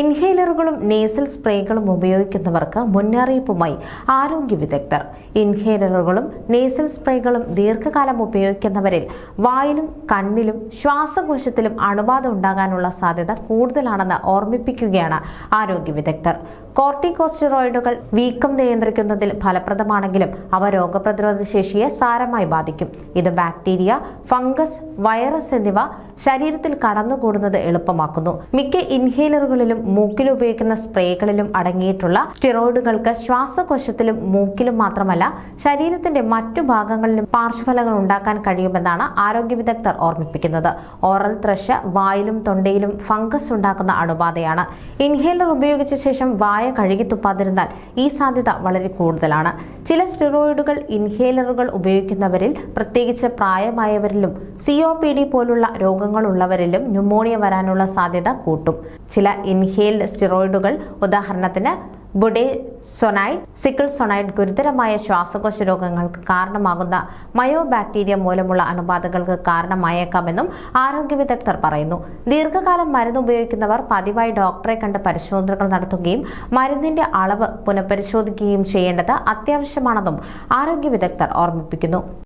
ഇൻഹേലറുകളും nasal സ്പ്രേകളും ഉപയോഗിക്കുന്നവർക്ക് മുന്നറിയിപ്പുമായി ആരോഗ്യ വിദഗ്ധർ. ഇൻഹേലറുകളും നേസൽ സ്പ്രേകളും ദീർഘകാലം ഉപയോഗിക്കുന്നവരിൽ വായിലും കണ്ണിലും ശ്വാസകോശത്തിലും അണുബാധ ഉണ്ടാകാനുള്ള സാധ്യത കൂടുതലാണെന്ന് ഓർമ്മിപ്പിക്കുകയാണ് ആരോഗ്യ വിദഗ്ധർ. കോർട്ടിക്കോസ്റ്ററോയിഡുകൾ വീക്കം നിയന്ത്രിക്കുന്നതിൽ ഫലപ്രദമാണെങ്കിലും അവ രോഗപ്രതിരോധ ശേഷിയെ സാരമായി ബാധിക്കും. ഇത് ബാക്ടീരിയ ഫംഗസ് വൈറസ് എന്നിവ ശരീരത്തിൽ കടന്നുകൂടുന്നത് എളുപ്പമാക്കുന്നു. മിക്ക ഇൻഹേലറുകളിലും മൂക്കിൽ ഉപയോഗിക്കുന്ന സ്പ്രേകളിലും അടങ്ങിയിട്ടുള്ള സ്റ്റിറോയിഡുകൾക്ക് ശ്വാസകോശത്തിലും മൂക്കിലും മാത്രമല്ല ശരീരത്തിന്റെ മറ്റു ഭാഗങ്ങളിലും പാർശ്വഫലങ്ങൾ ഉണ്ടാക്കാൻ കഴിയുമെന്നാണ് ആരോഗ്യ വിദഗ്ധർ ഓർമ്മിപ്പിക്കുന്നത്. ഓറൽ ത്രഷ് വായിലും തൊണ്ടയിലും ഫംഗസ് ഉണ്ടാക്കുന്ന അണുബാധയാണ്. ഇൻഹേലർ ഉപയോഗിച്ച ശേഷം വായ കഴുകി തുപ്പാതിരുന്നാൽ ഈ സാധ്യത വളരെ കൂടുതലാണ്. ചില സ്റ്റിറോയിഡുകൾ ഇൻഹേലറുകൾ ഉപയോഗിക്കുന്നവരിൽ പ്രത്യേകിച്ച് പ്രായമായവരിലും സി ഒ പി ഡി പോലുള്ള രോഗങ്ങളുള്ളവരിലും ന്യൂമോണിയ വരാനുള്ള സാധ്യത കൂട്ടും. ചില ഇൻഹേൽഡ് സ്റ്റിറോയിഡുകൾ ഉദാഹരണത്തിന് ബുഡേ സൊണൈഡ് സിക്കിൾ സൊണൈഡ് ഗുരുതരമായ ശ്വാസകോശ രോഗങ്ങൾക്ക് കാരണമാകുന്ന മയോ ബാക്ടീരിയ മൂലമുള്ള അണുബാധകൾക്ക് കാരണമായേക്കാമെന്നും ആരോഗ്യ വിദഗ്ധർ പറയുന്നു. ദീർഘകാലം മരുന്ന് ഉപയോഗിക്കുന്നവർ പതിവായി ഡോക്ടറെ കണ്ട് പരിശോധനകൾ നടത്തുകയും മരുന്നിന്റെ അളവ് പുനഃപരിശോധിക്കുകയും ചെയ്യേണ്ടത് അത്യാവശ്യമാണെന്നും ആരോഗ്യ വിദഗ്ധർ ഓർമ്മിപ്പിക്കുന്നു.